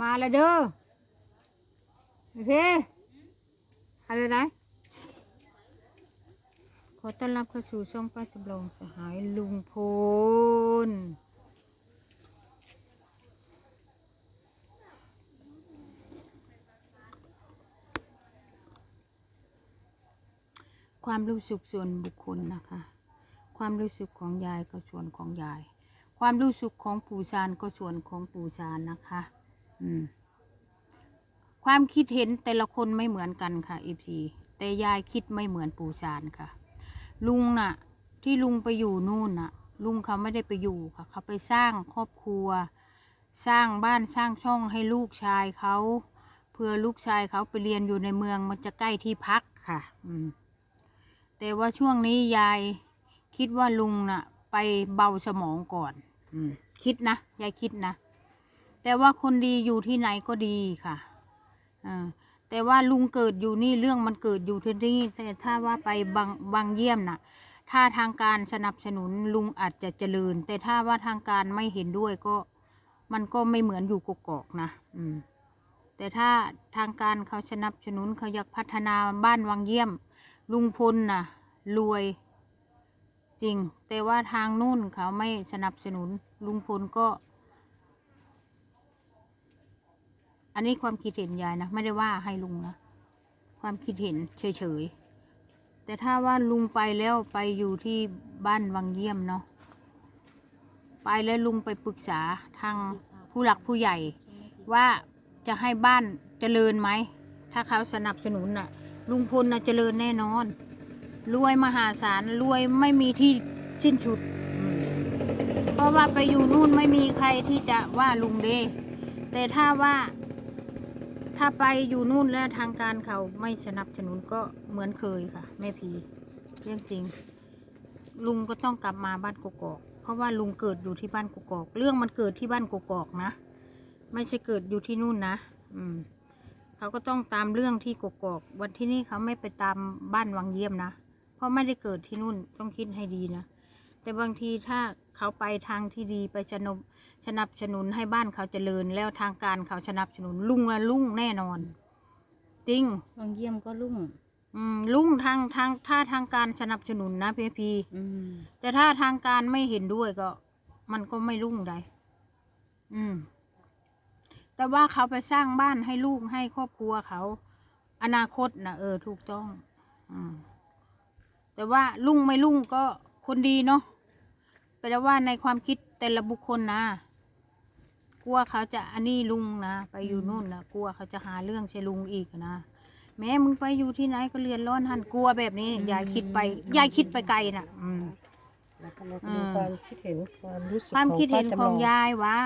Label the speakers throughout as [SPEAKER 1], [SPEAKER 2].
[SPEAKER 1] มาแล้วเด้อโอเคอะไรนะขอต้อนรับเข้าสู่ช่องป้าจำลองสหายลุงพลความรู้สึกส่วนบุคคลนะคะ ความรู้สึกของยายก็ส่วนของยาย ความรู้สึกของปู่ชานก็ส่วนของปู่ชานนะคะ ความคิดเห็นแต่ละคนไม่เหมือนกันค่ะเอฟซีแต่ยายคิดไม่เหมือนปู่ชานค่ะ ลุงน่ะ ที่ลุงไปอยู่นู่นน่ะ ลุงเขาไม่ได้ไปอยู่ค่ะ เขาไปสร้างครอบครัว สร้างบ้านสร้างช่องให้ลูกชายเขาเพื่อลูกชายเขาไปเรียนอยู่ในเมืองมันจะใกล้ที่พักค่ะ อืม แต่ว่าช่วงนี้ยายคิดว่าลุงน่ะ ไปเบาสมองก่อน อืม คิดนะยายคิดนะ แต่ว่าคนดีอยู่ที่ไหนก็ดีค่ะอ่าแต่ว่าลุงเกิดอยู่นี่เรื่องมันเกิดอยู่ที่นี่แต่ถ้าว่าไปบางบางเยี่ยมน่ะ ถ้าทางการสนับสนุนลุงอาจจะเจริญ แต่ถ้าว่าทางการไม่เห็นด้วยก็มันก็ไม่เหมือนอยู่กกอกนะอืมแต่ถ้าทางการเขาสนับสนุนเขาอยากพัฒนาบ้านวังเยี่ยม ลุงพลน่ะรวยจริง แต่ว่าทางนู่นเขาไม่สนับสนุนลุงพลก็ อันนี้ความคิดเห็นยายนะ ไม่ได้ว่าให้ลุงนะ ความคิดเห็นเฉยๆ แต่ถ้าว่าลุงไปแล้วไปอยู่ที่บ้านวังเยี่ยมเนาะ ไปแล้วลุงไปปรึกษาทางผู้หลักผู้ใหญ่ ว่าจะให้บ้านเจริญไหม ถ้าเขาสนับสนุนน่ะ ลุงพลน่ะเจริญแน่นอน รวยมหาศาลรวยไม่มีที่สิ้นสุด เพราะว่าไปอยู่นู่นไม่มีใครที่จะว่าลุงเดแต่ถ้าว่า ถ้าไปอยู่นู่นแล้วทางการเขาไม่สนับสนุนก็เหมือนเคยค่ะแม่พีเรื่องจริง ลุงก็ต้องกลับมาบ้านกกอก เพราะว่าลุงเกิดอยู่ที่บ้านกกอก เรื่องมันเกิดที่บ้านกกอกนะ ไม่ใช่เกิดอยู่ที่นู่นนะ อืมเขาก็ต้องตามเรื่องที่กกอก วันที่นี่เขาไม่ไปตามบ้านวังเยี่ยมนะ เพราะไม่ได้เกิดที่นู่นต้องคิดให้ดีนะ แต่บางทีถ้าเขาไปทางที่ดีไปสนบ สนับสนุนให้บ้านเขาเจริญ แล้วทางการเขาสนับสนุนลุงอะลุงแน่นอน จริง
[SPEAKER 2] บางเยี่ยมก็ลุ่ง
[SPEAKER 1] อืมลุงทางทางถ้าทางการสนับสนุนนะพีพี
[SPEAKER 2] อืม
[SPEAKER 1] แต่ถ้าทางการไม่เห็นด้วยก็ มันก็ไม่รุ่งได้อืม แต่ว่าเขาไปสร้างบ้านให้ลูกให้ครอบครัวเขา อนาคตนะเออ ถูกต้อง อืม แต่ว่าลุ่งไม่ลุ่งก็คนดีเนาะแปลว่าในความคิดแต่ละบุคคลนะ กลัวเขาจะอันนี้ลุงนะไปอยู่นู่นนะกลัวเขาจะหาเรื่องใช่ลุงอีกนะแม้มึงไปอยู่ที่ไหนก็เรียนร้อนหันกลัวแบบนี้ยายคิดไปยายคิดไปไกลน่ะ อืม
[SPEAKER 3] แล้วก็มาดูความคิดเห็นความรู้สึก
[SPEAKER 1] ความคิดเห็น
[SPEAKER 3] ป้า
[SPEAKER 1] ข
[SPEAKER 3] จำล
[SPEAKER 1] องยายวะ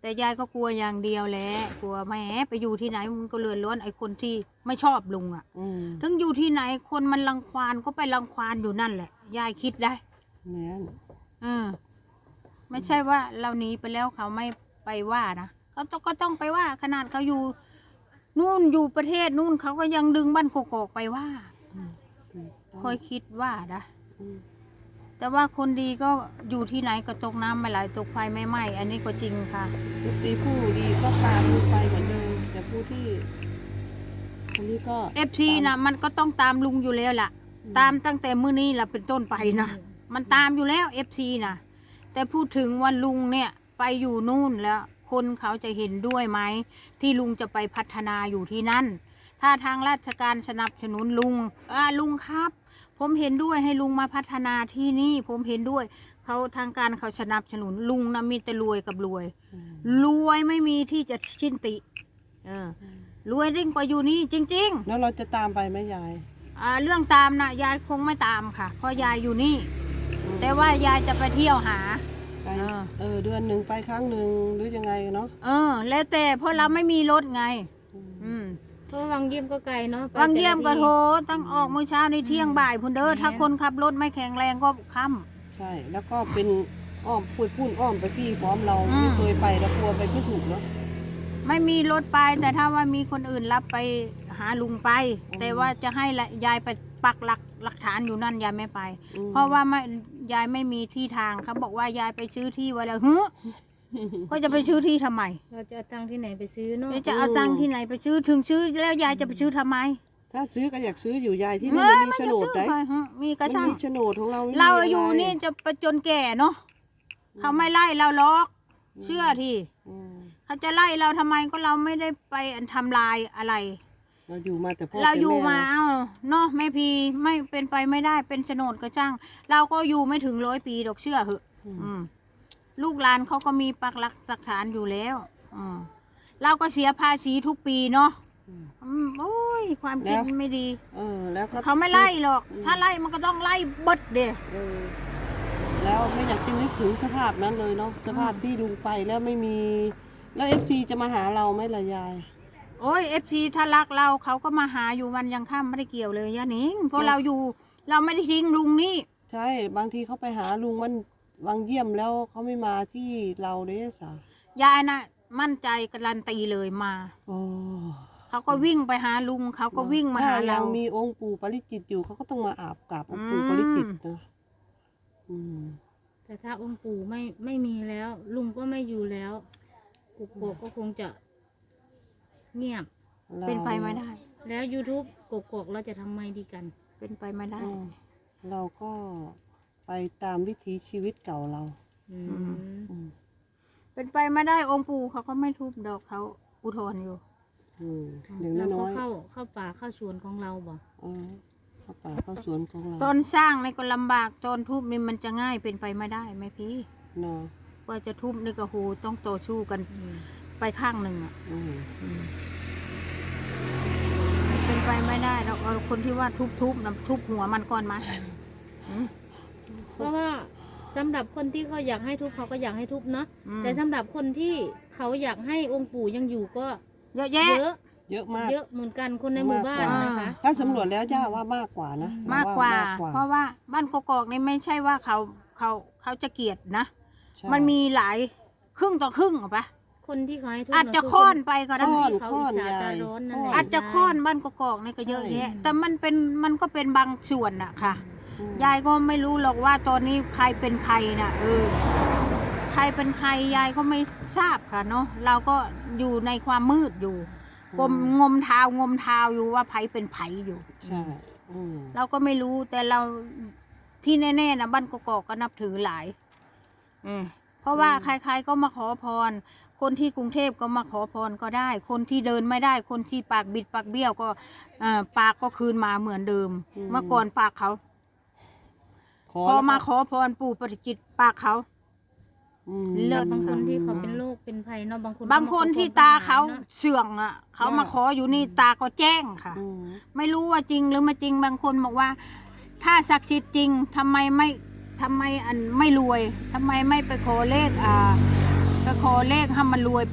[SPEAKER 1] แต่ยายก็กลัวอย่างเดียวแหละกลัวแหมไปอยู่ที่ไหนมึงก็เลือนล้วนไอ้คนที่ไม่ชอบลุงอะ่ะ
[SPEAKER 3] อืม
[SPEAKER 1] ถึงอยู่ที่ไหนคนมันรังควานก็ไปรังควานอยู่นั่นแหละยายคิดได้
[SPEAKER 3] แม่น
[SPEAKER 1] เออ ไม่ใช่ว่าเราหนีไปแล้วเขาไม่ไปว่านะเขาต้องก็ต้องไปว่าขนาดเขาอยู่นู่นอยู่ประเทศนู่นเขาก็ยังดึงบ้านกกอกไปว่า
[SPEAKER 3] ถูกต้อง
[SPEAKER 1] คอยคิดว่านะ
[SPEAKER 3] อืม
[SPEAKER 1] แต่ว่าคนดีก็อยู่ที่ไหนก็ตกน้ำไม่ไหลตกไฟไม่ไหม้อันนี้ก็จริงค่ะ
[SPEAKER 3] ทุกทีผู้ดีก็ตามดูไปเหมือนเดิมแต่ผู้ที่อันนี้ก็
[SPEAKER 1] เอฟซีนะมันก็ต้องตามลุงอยู่แล้วล่ะ
[SPEAKER 3] อืม
[SPEAKER 1] ตามตั้งแต่มื้อนี้ละเป็นต้นไปนะมันตามอยู่แล้วเอฟซีนะ แต่พูดถึงว่าลุงเนี่ยไปอยู่นู่นแล้ว คนเขาจะเห็นด้วยไหม ที่ลุงจะไปพัฒนาอยู่ที่นั่น ถ้าทางราชการสนับสนุนลุงอ่าลุงครับ ผมเห็นด้วยให้ลุงมาพัฒนาที่นี่ ผมเห็นด้วย เขาทางการเขาสนับสนุนลุงนะมีแต่รวยกับรวย
[SPEAKER 3] อืม
[SPEAKER 1] รวยไม่มีที่จะชิ้นติเออรวยยิ่งกว่าอยู่นี่จริง ๆ
[SPEAKER 3] แล้วเราจะตามไปไหมยาย
[SPEAKER 1] อ่าเรื่องตามนะยายคงไม่ตามค่ะเพราะยายอยู่นี่ แต่ว่ายายจะไปเที่ยวหา
[SPEAKER 3] ไป
[SPEAKER 1] เออ
[SPEAKER 3] เออเดือนหนึ่งไปครั้งหนึ่งหรือยังไงเนาะ
[SPEAKER 1] เออ แล้วแต่เพราะเราไม่มีรถไง
[SPEAKER 3] อืม
[SPEAKER 1] อืม
[SPEAKER 2] เพราะบางเยี่ยมก็ไกลเนาะไป
[SPEAKER 1] บางเยี่ยมก็
[SPEAKER 2] แต่ละ
[SPEAKER 1] โทร
[SPEAKER 2] ที่
[SPEAKER 1] ตั้งออกเมื่อเช้าในเที่ยงบ่ายพุ่นเด้อ
[SPEAKER 2] แหม
[SPEAKER 1] ถ้าคนขับรถไม่แข็งแรงก็ค่
[SPEAKER 3] ใช่ แล้วก็เป็นอ้อมพูดพูดอ้อมไปพี่พร้อมเรา
[SPEAKER 1] อืม
[SPEAKER 3] ไม่เคยไปแล้วกลัวไปไม่ถูกเนาะำ
[SPEAKER 1] ไม่มีรถไปแต่ถ้าว่ามีคนอื่นรับไปหาลุงไป
[SPEAKER 3] อืม
[SPEAKER 1] แต่ว่าจะให้ละยายไป ปักหลักหลักฐานอยู่นั่นยายไม่ไป
[SPEAKER 3] อืม
[SPEAKER 1] เพราะว่าไม่ยายไม่มีที่ทางเขาบอกว่ายายไปซื้อที่ไว้แล้วเฮ้อก็จะไปซื้อที่ทำไม
[SPEAKER 2] เราจะเอาตังค์ที่ไหนไปซื้อเนาะ
[SPEAKER 1] แล้วจะเอาตังค์ที่ไหนไปซื้อถึงซื้อแล้วยายจะไปซื้อทำไม
[SPEAKER 3] ถ้าซื้อก็อยากซื้ออยู่ยายที่นี่
[SPEAKER 1] เอ้
[SPEAKER 3] มัน
[SPEAKER 1] ย
[SPEAKER 3] มี
[SPEAKER 1] ไม่
[SPEAKER 3] โฉ
[SPEAKER 1] จะ
[SPEAKER 3] นด
[SPEAKER 1] ซื้อ
[SPEAKER 3] ได้
[SPEAKER 1] ใครฮะมีกระ
[SPEAKER 3] มัน
[SPEAKER 1] ช่าง
[SPEAKER 3] มีโฉนดของเราไม่มี
[SPEAKER 1] เราะ
[SPEAKER 3] ไอ
[SPEAKER 1] ยู่นี่จะไปจนแก่เนาะเขาไม่ไล่เราล็อก เชื่อที่
[SPEAKER 3] อืม
[SPEAKER 1] เขาจะไล่เราทำไมก็เราไม่ได้ไปทำลายอะไร
[SPEAKER 3] เราอยู่มาแต่พ่อ
[SPEAKER 1] เรา
[SPEAKER 3] แต่
[SPEAKER 1] อยู่มา
[SPEAKER 3] แเอ้า
[SPEAKER 1] เนาะแม่พีไม่เป็นไปไม่ได้เป็นโฉนดก็ช่าง เราก็อยู่ไม่ถึงร้อยปีดอกเชื่อเหอะ
[SPEAKER 3] อืม
[SPEAKER 1] อืมลูกหลานเขาก็มีปักหลักสักฐานอยู่แล้วอืมเราก็เสียภาษีทุกปีเนาะ
[SPEAKER 3] อืม
[SPEAKER 1] อืมโอ้ยความคิด
[SPEAKER 3] แล้ว
[SPEAKER 1] ไม่ดี
[SPEAKER 3] เออ แล้วก็
[SPEAKER 1] เขาไม่ไล่หรอก
[SPEAKER 3] อืม
[SPEAKER 1] ถ้าไล่มันก็ต้องไล่เบิดเดี
[SPEAKER 3] เออแล้วไม่อยากจะนึกถึงสภาพนั้นเลยเนาะสภาพที่ลุงไปแล้วไม่มี แล้วเอฟซีจะมาหาเราไหมล่ะยาย
[SPEAKER 1] โอ้ยเอฟซีถ้ารักเราเขาก็มาหาอยู่วันยังค่ำไม่ได้เกี่ยวเลยยะหนิงเพราะเราอยู่เราไม่ได้ทิ้งลุงนี่
[SPEAKER 3] ใช่ บางทีเขาไปหาลุงมันวางเยี่ยมแล้วเขาไม่มาที่เราเด้สายา
[SPEAKER 1] ยน่ะมั่นใจการันตีเลยมา
[SPEAKER 3] โอ้
[SPEAKER 1] เขาก็วิ่งไปหาลุงเขาก็วิ่งมาหา
[SPEAKER 3] ถ้
[SPEAKER 1] เรา
[SPEAKER 3] ยังมีองค์ปู่ปาริจิตอยู่เขาก็ต้องมาอาบกราบองค์ปู่
[SPEAKER 1] อืม
[SPEAKER 3] ปาริจิตนะอืม
[SPEAKER 2] แต่ถ้าองค์ปู่ไม่ไม่มีแล้ว ลุงก็ไม่อยู่แล้วกุกโกกก็คงจะ เงียบ
[SPEAKER 3] รา
[SPEAKER 1] เป็นไปไม่ได้
[SPEAKER 2] แล้ว YouTube กกกเราจะทำไงดีกัน
[SPEAKER 1] เป็นไปไม่ได้
[SPEAKER 3] อืมเราก็ไปตามวิถีชีวิตเก่าเรา
[SPEAKER 2] อืม
[SPEAKER 3] อืม
[SPEAKER 1] เป็นไปไม่ได้องค์ปู่เขาก็ไม่ทุบดอกเขาอุทธรณ์อยู่
[SPEAKER 3] อืมอย่าง
[SPEAKER 2] เรา
[SPEAKER 3] น้
[SPEAKER 2] ก็
[SPEAKER 3] อย
[SPEAKER 2] เข้าเข้าป่าเข้าสวนของเราบ่
[SPEAKER 3] ๆเออเข้าป่าเข้าสวนของเรา
[SPEAKER 1] ตอนสร้างนี่ก็ลำบากตอนทุบนี่มันจะง่ายเป็นไปไม่ได้ไหมพี่
[SPEAKER 3] เนาะ
[SPEAKER 1] ว่าจะทุบนี่ก็โหต้องต่อสู้กัน
[SPEAKER 2] อืม
[SPEAKER 1] ไปข้างหนึ่งอะ
[SPEAKER 3] อืม
[SPEAKER 1] เป็นไปไม่ได้เราเอาคนที่ว่าทุบๆนะทุบหัวมันก่อนมาอืม
[SPEAKER 2] เพราะว่าสำหรับคนที่เขาอยากให้ทุบเขาก็อยากให้ทุบเนาะ
[SPEAKER 1] อืม
[SPEAKER 2] แต่สำหรับคนที่เขาอยากให้องค์ปู่ยังอยู่ก็
[SPEAKER 1] เยอะแยะ
[SPEAKER 2] เยอะ
[SPEAKER 3] เยอะมาก
[SPEAKER 2] เยอะเหมือนกันคนในหมู่บ้าน
[SPEAKER 1] มากกว่า
[SPEAKER 2] นะคะ
[SPEAKER 3] ถ้าสำรวจแล้วย่าว่ามากกว่านะ
[SPEAKER 1] มากกว่า
[SPEAKER 3] มากกว่า
[SPEAKER 1] เพราะว่าบ้านกอกๆนี่ไม่ใช่ว่าเขาเขาเขาจะเกลียดนะ
[SPEAKER 3] ใช่
[SPEAKER 1] มันมีหลายครึ่งต่อครึ่งเหรอปะ
[SPEAKER 2] คนที่เขาให้ทุบ
[SPEAKER 1] อาจจะ
[SPEAKER 2] คื
[SPEAKER 1] ค้อนไปก็ได้
[SPEAKER 3] ค้อน
[SPEAKER 2] เขา
[SPEAKER 3] ค้อน
[SPEAKER 2] อิจฉายาตายร้อนนั่นแหละ
[SPEAKER 1] อาจจะค้อนบ้านกอกๆนี่ก็เยอะ
[SPEAKER 3] ใช่
[SPEAKER 1] แยะแต่มันเป็นมันก็เป็นบางส่วนอะค่ะ
[SPEAKER 3] อืม
[SPEAKER 1] ยายก็ไม่รู้หรอกว่าตอนนี้ใครเป็นใครนะเออ ใครเป็นใครยายก็ไม่ทราบค่ะเนาะเราก็อยู่ในความมืดอยู่กมงมเท้างมเท้าอยู่ว่าไผเป็นไผอยู่
[SPEAKER 3] ใช่อืม
[SPEAKER 1] เราก็ไม่รู้แต่เราที่แน่ๆนะบ้านกอกๆก็นับถือหลาย อืมเพราะว่าใครๆก็มาขอพร คนที่กรุงเทพก็มาขอพรก็ได้ คนที่เดินไม่ได้ คนที่ปากบิดปากเบี้ยวก็เอ่อปากก็คืนมาเหมือนเดิม เมื่อก่อนปากเขา
[SPEAKER 3] ขอ
[SPEAKER 1] พอ
[SPEAKER 3] แล้วก็
[SPEAKER 1] มาขอพรปู่ปฏิจิตรปากเขา
[SPEAKER 3] อืม
[SPEAKER 1] เลิศ
[SPEAKER 2] บางคนที่เขาเป็นโรคเป็นภัยเนาะบางคน
[SPEAKER 1] บางคนที่ตาเขาเสื่องอะ เขามาขออยู่นี่ตาก็แจ้งค่ะ
[SPEAKER 3] อืม
[SPEAKER 1] ไม่รู้ว่าจริงหรือไม่จริงบางคนบอกว่า ถ้าศักดิ์สิทธิ์จริงทำไมไม่ทำไมอันไม่รวยทำไมไม่ไปขอเลขอ่า ไปขอเลขให้มันรวย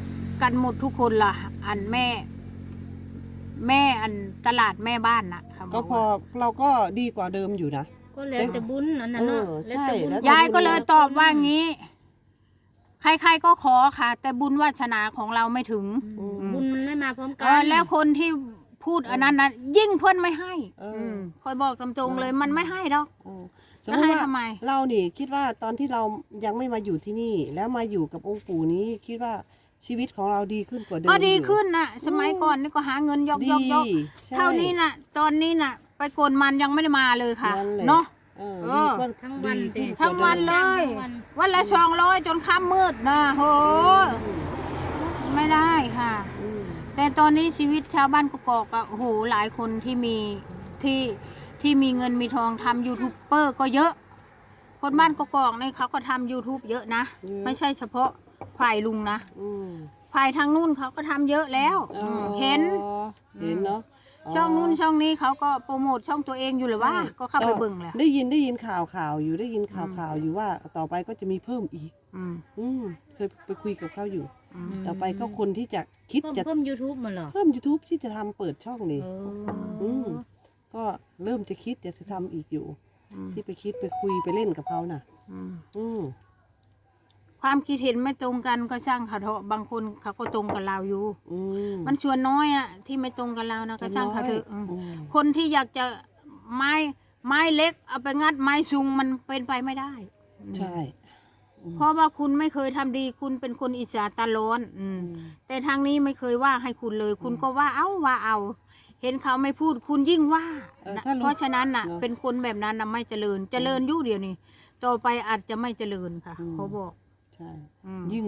[SPEAKER 1] กันหมดทุกคนล่ะ อันแม่ แม่อันตลาดแม่บ้านน่ะเขาบ
[SPEAKER 3] ก็
[SPEAKER 1] อก
[SPEAKER 3] พอ
[SPEAKER 1] ว่า
[SPEAKER 3] เราก็ดีกว่าเดิมอยู่นะ
[SPEAKER 2] ก็แล้วแต่บุญอันนั้นเนาะ
[SPEAKER 3] เออ
[SPEAKER 2] แล้วแต่บุญ
[SPEAKER 3] ใช่แล้ว
[SPEAKER 1] ยายก็เลยตอบว่างี้ ใครๆก็ขอค่ะ แต่บุญวาสนาของเราไม่ถึง
[SPEAKER 2] อืม บุญมันไม่มาพร้อมกั
[SPEAKER 1] เออแล้วคนที่พูดอันนั้นนะยิ่งเพื่อนไม่ให้
[SPEAKER 3] เอออื
[SPEAKER 1] มคอยบอกตรงๆเลยมันไม่ให้หรอก
[SPEAKER 3] อืม สมมติ
[SPEAKER 1] ให้
[SPEAKER 3] ว่า
[SPEAKER 1] ทำไม
[SPEAKER 3] เรานี่คิดว่าตอนที่เรายังไม่มาอยู่ที่นี่ แล้วมาอยู่กับองค์ปู่นี้คิดว่าชีวิตของเราดีขึ้นกว่าเดิม
[SPEAKER 1] ก็ดี
[SPEAKER 3] อยู่
[SPEAKER 1] ขึ้นนะสมัยก่อนนี่ก็หาเงินยก
[SPEAKER 3] ดี
[SPEAKER 1] ยกยก
[SPEAKER 3] ใช่
[SPEAKER 1] เท่านี้น่ะตอนนี้น่ะไปโกนมันยังไม่ได้มาเลยค่ะ
[SPEAKER 3] นั่นแหละ
[SPEAKER 1] เนาะ
[SPEAKER 3] เออ
[SPEAKER 1] เอ
[SPEAKER 3] ดี
[SPEAKER 1] อ
[SPEAKER 3] กว่า
[SPEAKER 2] ทั้งวัน
[SPEAKER 3] ดีขึ้
[SPEAKER 2] เด็
[SPEAKER 3] กว่า
[SPEAKER 1] ทั้งวันเล
[SPEAKER 3] ดิม
[SPEAKER 1] ย
[SPEAKER 2] ทั้งวัน
[SPEAKER 1] วันละสองร้อยจนค่ำมืดนะโห ไม่ได้ค่ะ
[SPEAKER 3] อืม
[SPEAKER 1] แต่ตอนนี้ชีวิตชาวบ้านกกอกอะโอ้โหหลายคนที่มีที่ ที่มีเงินมีทองทำยูทูบเบอร์ก็เยอะ คนบ้านกกอกนี่เขาก็ทำ YouTube เยอะนะไม่ใช่เฉพาะฝ่ายลุงนะ
[SPEAKER 3] อืม
[SPEAKER 1] ฝ่ายทางนู่นเขาก็ทำเยอะแล้ว
[SPEAKER 3] อ๋อ
[SPEAKER 1] มเห็น
[SPEAKER 3] เห็นเนาะ
[SPEAKER 1] ช่องนู้นช่องนี้เขาก็โปรโมทช่องตัวเองอยู่หรือว่า
[SPEAKER 3] ใช่
[SPEAKER 1] ก็เข้าไปเบิ่งแหละ
[SPEAKER 3] ได้ยินได้ยินข่าวข่าวอยู่ได้ยินข่าว
[SPEAKER 1] อืม
[SPEAKER 3] ข่าวอยู่ว่าต่อไปก็จะมีเพิ่มอีก
[SPEAKER 1] อืม
[SPEAKER 3] อืมเคยไปคุยกับเขาอยู่
[SPEAKER 1] อืม
[SPEAKER 3] ต่อไปก็คนที่จะคิด
[SPEAKER 2] เพิ่ม
[SPEAKER 3] จะ
[SPEAKER 2] เพิ่มยูทูบมาเหรอ
[SPEAKER 3] เพิ่ม YouTube ที่จะทำเปิดช่องนี่
[SPEAKER 2] เอ
[SPEAKER 3] อื
[SPEAKER 2] อ
[SPEAKER 3] ม ก็เริ่มจะคิดจะทำอีกอยู่
[SPEAKER 1] อืม
[SPEAKER 3] ที่ไปคิดไปคุยไปเล่นกับเขาน่ะ
[SPEAKER 1] อืม
[SPEAKER 3] อืม
[SPEAKER 1] ความคิดเห็นไม่ตรงกันก็ช่างเขาเถอะบางคนเขาก็ตรงกับเราอยู่
[SPEAKER 3] อืม
[SPEAKER 1] มันชวนน้อยอะที่ไม่ตรงกับเรานะก็ช่างเขาเถอะอืม
[SPEAKER 3] อืม
[SPEAKER 1] คนที่อยากจะไม้ไม้เล็ก เอาไปงัดไม้ซุงมันเป็นไปไม่ได้
[SPEAKER 3] ใช่อืม
[SPEAKER 1] เพราะว่าคุณไม่เคยทำดีคุณเป็นคนอิจฉาตาร้อน อืม แต่ทางนี้ไม่เคยว่าให้คุณเลย คุณก็ว่าเอาว่าเอา เห็นเขาไม่พูดคุณยิ่งว่า
[SPEAKER 3] เออ
[SPEAKER 1] นะ
[SPEAKER 3] ถ้ารู้
[SPEAKER 1] เพราะฉะนั้นน่ะ
[SPEAKER 3] เนอะ
[SPEAKER 1] เป็นคนแบบนั้นน่ะไม่เจริญ เจริญอยุ่เดียวนี้ต่อไปอาจจะไม่เจริญค่ะ
[SPEAKER 3] อืม
[SPEAKER 1] เขาบอก
[SPEAKER 3] ใช่
[SPEAKER 1] อืม
[SPEAKER 3] ยิ่ง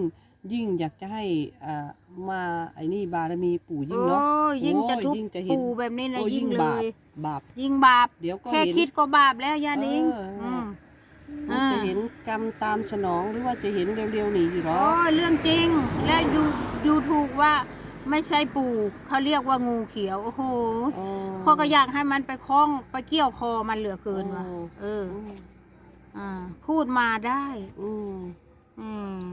[SPEAKER 3] ยิ่งอยากจะให้อ่ามาไอ้นี่บารมีปู่ยิ่ง
[SPEAKER 1] โอ้
[SPEAKER 3] เนาะ
[SPEAKER 1] ยยิ่งจะ
[SPEAKER 3] โอ้ย
[SPEAKER 1] ทุบ
[SPEAKER 3] ยิ่งจะเห็น
[SPEAKER 1] ปูแบบนี้นะ
[SPEAKER 3] โอ้
[SPEAKER 1] ยิ่งเล
[SPEAKER 3] บาป
[SPEAKER 1] ย
[SPEAKER 3] บาป
[SPEAKER 1] ยิ่งบาป
[SPEAKER 3] เดี๋ยวก็
[SPEAKER 1] แค่
[SPEAKER 3] เห็น
[SPEAKER 1] คิดก็บาปแล้วยานิง
[SPEAKER 3] เออ
[SPEAKER 1] อืม
[SPEAKER 3] มันจะเห็นกรรมตามสนองหรือว่าจะเห็นเร็วๆหนีอยู่หรอ
[SPEAKER 1] โอ้ยเรื่องจริง และดูดูถูกว่า ไม่ใช่ปูเขาเรียกว่างูเขียวโอ้โห
[SPEAKER 3] อ๋อ
[SPEAKER 1] พ่อก็อยากให้มันไปคล้องไปเกี่ยวคอมันเหลือเกินว่ะ
[SPEAKER 3] อ๋อ
[SPEAKER 1] เออ
[SPEAKER 3] อืม
[SPEAKER 1] อ่า พูดมาได้
[SPEAKER 3] อืม
[SPEAKER 1] อืม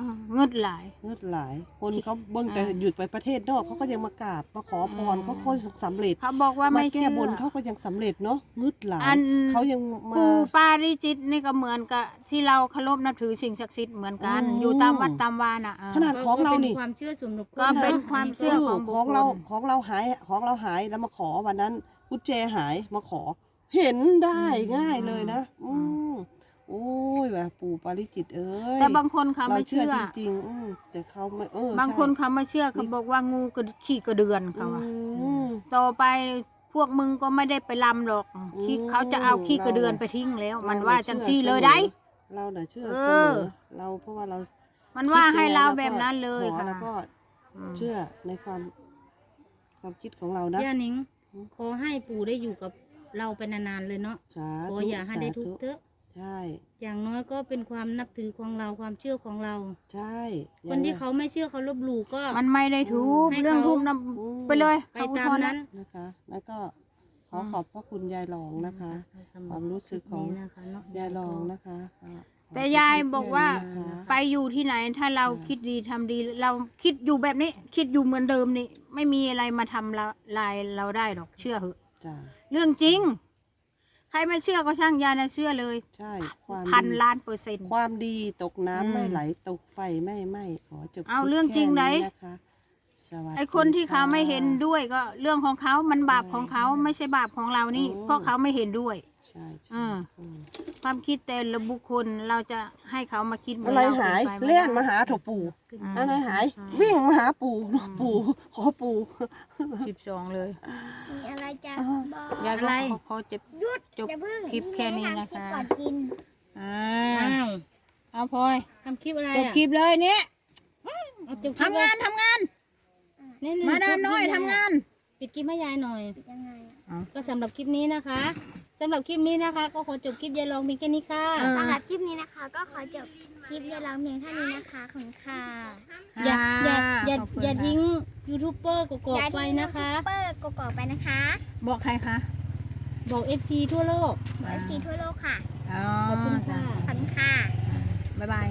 [SPEAKER 1] อ่าเงึดหลาย
[SPEAKER 3] เลือดหลาย คนเขาเบิ่งแต่
[SPEAKER 1] อ่า
[SPEAKER 3] หยุดไปประเทศนอกเขาก็ยังมากราบมาขอพร
[SPEAKER 1] อืม
[SPEAKER 3] เขาก็สำเร็จ
[SPEAKER 1] เขาบอกว่า
[SPEAKER 3] มา
[SPEAKER 1] ไม่
[SPEAKER 3] แก้
[SPEAKER 1] เชื่อบ
[SPEAKER 3] นเขาก็ยังสำเร็จเนาะงึดหลาย
[SPEAKER 1] อัน
[SPEAKER 3] เขายังมา
[SPEAKER 1] ปูปาริจิตนี่ก็เหมือนกับที่เราเคารพนับถือสิ่งศักดิ์สิทธิ์เหมือนกัน
[SPEAKER 3] อืม
[SPEAKER 1] อยู่ตามวัดตามวาน่ะเออ
[SPEAKER 3] ขนาดของเรานี่
[SPEAKER 2] ก็ป็ความเชื่อส่วนบุคคล
[SPEAKER 1] ก็เป็น
[SPEAKER 2] อะ
[SPEAKER 1] ความ
[SPEAKER 2] นนี้ก็
[SPEAKER 1] เชื่ อของบุคคล
[SPEAKER 3] ของเราของเราหายของเราหายแล้วมาขอวันนั้นกุญแจหายมาขอ เห็นได้ง่ายเลยนะ อืมโอ้ยแบบปู่ปาริจิตเอ้ย
[SPEAKER 1] แต่บางคนเขา
[SPEAKER 3] เรา
[SPEAKER 1] ไม่
[SPEAKER 3] เชื่อ
[SPEAKER 1] เชื่อ
[SPEAKER 3] จริงๆอืมแต่เขาไม่เออ
[SPEAKER 1] บางคน
[SPEAKER 3] ใช่
[SPEAKER 1] เขาไม่เชื่อเขาบอกว่างูกระขี้กระเดือนเขาอะ
[SPEAKER 3] อืม
[SPEAKER 1] ต่อไปพวกมึงก็ไม่ได้ไปลำหรอกขี้
[SPEAKER 3] อืม
[SPEAKER 1] เขาจะเอาขี้กระเดือน
[SPEAKER 3] เรา
[SPEAKER 1] ไปทิ้งแล้ว
[SPEAKER 3] เรา
[SPEAKER 1] มันว่า
[SPEAKER 3] เชื่อ
[SPEAKER 1] จังซี่
[SPEAKER 3] เสมอ
[SPEAKER 1] เลยได้
[SPEAKER 3] เราเน่ะเชื่อ
[SPEAKER 1] เอ
[SPEAKER 3] เส
[SPEAKER 1] อ
[SPEAKER 3] มอเราเพราะว่าเรา
[SPEAKER 1] มันว่าให้เรา
[SPEAKER 3] คิด
[SPEAKER 1] แบ
[SPEAKER 3] ยัง
[SPEAKER 1] บ
[SPEAKER 3] ไง
[SPEAKER 1] นั้นเลย
[SPEAKER 3] ขอ
[SPEAKER 1] ค่ะ
[SPEAKER 3] แล้วก็เชื่อในความความคิดของเรานะ
[SPEAKER 2] ย่านิง ขอให้ปู่ได้อยู่กับเราไปนานๆเลยเนาะ
[SPEAKER 3] สา
[SPEAKER 2] ข
[SPEAKER 3] ธุ
[SPEAKER 2] ออย่าให้ได้ทุกข์เถอะ
[SPEAKER 3] ใช่
[SPEAKER 2] อย่างน้อยก็เป็นความนับถือของเราความเชื่อของเรา
[SPEAKER 3] ใช่
[SPEAKER 2] คนที่เขาไม่เชื่อเขาลบหลู่ก็
[SPEAKER 1] มันไม่ได้ทุบ
[SPEAKER 2] ให้
[SPEAKER 1] เรื่อง
[SPEAKER 2] เขา
[SPEAKER 1] ทุบนำไปเลย
[SPEAKER 2] ไป
[SPEAKER 1] เข
[SPEAKER 2] ตาม
[SPEAKER 1] อุทธรณ์
[SPEAKER 2] นั้น
[SPEAKER 3] นะคะ แล้วก็ขอขอบพระคุณยายหลองนะคะ ความรู้สึกของ
[SPEAKER 2] นี่นะคะเนาะ
[SPEAKER 3] ยายหลองนะคะก็ขอ
[SPEAKER 1] แต่ยายบอกว่า
[SPEAKER 3] แค่นี้นะคะ
[SPEAKER 1] ไปอยู่ที่ไหนถ้าเราคิดดีทำดี เราคิดอยู่แบบนี้ คิดอยู่เหมือนเดิมนี่ ไม่มีอะไรมาทำละลายเราได้หรอกเชื่อเหอะ
[SPEAKER 3] จ้า
[SPEAKER 1] เรื่องจริง ใครไม่เชื่อก็ช่างยายนะเชื่อเลย
[SPEAKER 3] ใช่ความ
[SPEAKER 1] พัน
[SPEAKER 3] ดี
[SPEAKER 1] ล้านเปอร์เซ็นต์
[SPEAKER 3] ความดีตกน้ำ
[SPEAKER 1] อืม
[SPEAKER 3] ไม่ไหลตกไฟไม่ไหม้ขอจบ
[SPEAKER 1] เอา
[SPEAKER 3] คลิป
[SPEAKER 1] เรื่องจริงไหน
[SPEAKER 3] แค่นะคะสวัสดี
[SPEAKER 1] ไอคนที่เขาไม่เห็น
[SPEAKER 3] ค่ะ
[SPEAKER 1] ด้วยก็เรื่องของเขามันบาปของเขาไม่ใช่บาปของเรานี่
[SPEAKER 3] อืม
[SPEAKER 1] เพราะเขาไม่เห็นด้วย
[SPEAKER 3] ใช่ใช่
[SPEAKER 1] อืม
[SPEAKER 3] อืม
[SPEAKER 1] ความคิดแต่ละบุคคลเราจะให้เขามาคิดเหมือน
[SPEAKER 3] อะไร
[SPEAKER 1] เรา
[SPEAKER 3] หาย
[SPEAKER 1] ป็นไปไเลี่
[SPEAKER 3] ยนมาหาถปู่
[SPEAKER 1] อืม
[SPEAKER 3] อะไรหาย วิ่งมาหาปู่ปู่ขอปู่
[SPEAKER 1] สิบสองเลย
[SPEAKER 4] มีอะไรจะบอก
[SPEAKER 1] ยายก็
[SPEAKER 2] อะไร
[SPEAKER 1] ขอขอเจ็บ
[SPEAKER 4] หยุด
[SPEAKER 1] จบ
[SPEAKER 4] อย่าเพิ่ง
[SPEAKER 1] คลิปแค่นี้นะคะ
[SPEAKER 4] ทำลิปก่อนกิน
[SPEAKER 1] อ่า
[SPEAKER 2] อ้าว
[SPEAKER 1] เอาพลอย
[SPEAKER 2] ทำคลิปอะไร
[SPEAKER 1] จบ
[SPEAKER 2] อะ
[SPEAKER 1] คลิปเลยเนี่ย
[SPEAKER 2] เอาจบคลิป
[SPEAKER 1] ทำงานทำงาน
[SPEAKER 2] นี่ๆ
[SPEAKER 1] มาดาม
[SPEAKER 2] จบคลิป
[SPEAKER 1] น้อย
[SPEAKER 2] เล
[SPEAKER 1] ทำงาน
[SPEAKER 2] ปิดคลิปให้ยายหน่อย
[SPEAKER 4] ยังไง
[SPEAKER 2] ก็สำหรับคลิปนี้นะคะสำหรับคลิปนี้นะคะ ก็ขอจบคลิปยายลองเพียงแค่นี้ค่ะ
[SPEAKER 4] สำหรับคลิปนี้นะคะ ก็ขอจบคลิปเรียนร้องเพลงเท่นี้นะคะขอบคุณค่ะ
[SPEAKER 2] อย่าอย่าอย่าทิ้งยูทูบเบอร์กกอกไปนะคะ
[SPEAKER 4] เปิดกกอกไปนะคะ
[SPEAKER 1] บอกใครคะ
[SPEAKER 2] บอก FC ทั่วโลก
[SPEAKER 4] เอฟซีทั่วโลกค่ะข
[SPEAKER 1] อบคุณค่ะ ขอบคุณ
[SPEAKER 4] ค่ะ
[SPEAKER 1] บ๊ายบาย